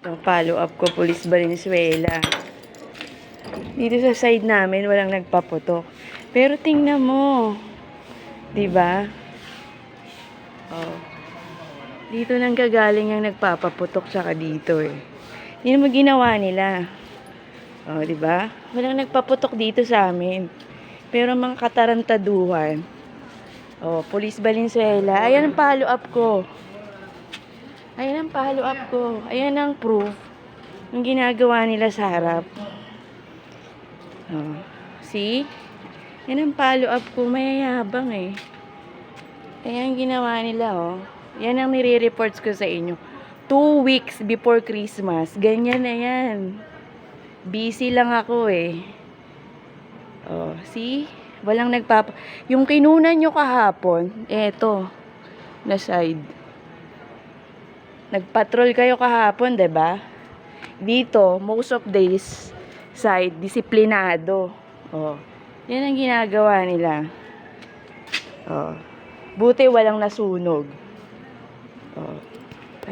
So, follow up ko, Police Valenzuela. Dito sa side namin, walang nagpaputok. Pero tingnan mo. 'Di ba? Oh. Dito nang gagaling ang nagpapaputok tsaka dito eh. Hindi naman ginawa nila. Oh, 'di ba? Walang nagpaputok dito sa amin. Pero mga katarantaduhan. Oh, Police Valenzuela. Ayan ang follow up ko. Ayan ang follow up ko. Ayan ang proof ng ginagawa nila sa harap. Oh. See? Yan ang follow up ko. Mayayabang eh. Ayan ang ginawa nila oh. Yan ang nire-reports ko sa inyo. Two weeks before Christmas. Ganyan na yan. Busy lang ako eh. Oh, see? Walang nagpapa... Yung kinunan nyo kahapon, eto, na side. Nagpatrol kayo kahapon, 'di ba? Dito, most of days, side, disiplinado. Oh. Yan ang ginagawa nila. Oh. Buti walang nasunog. Oh.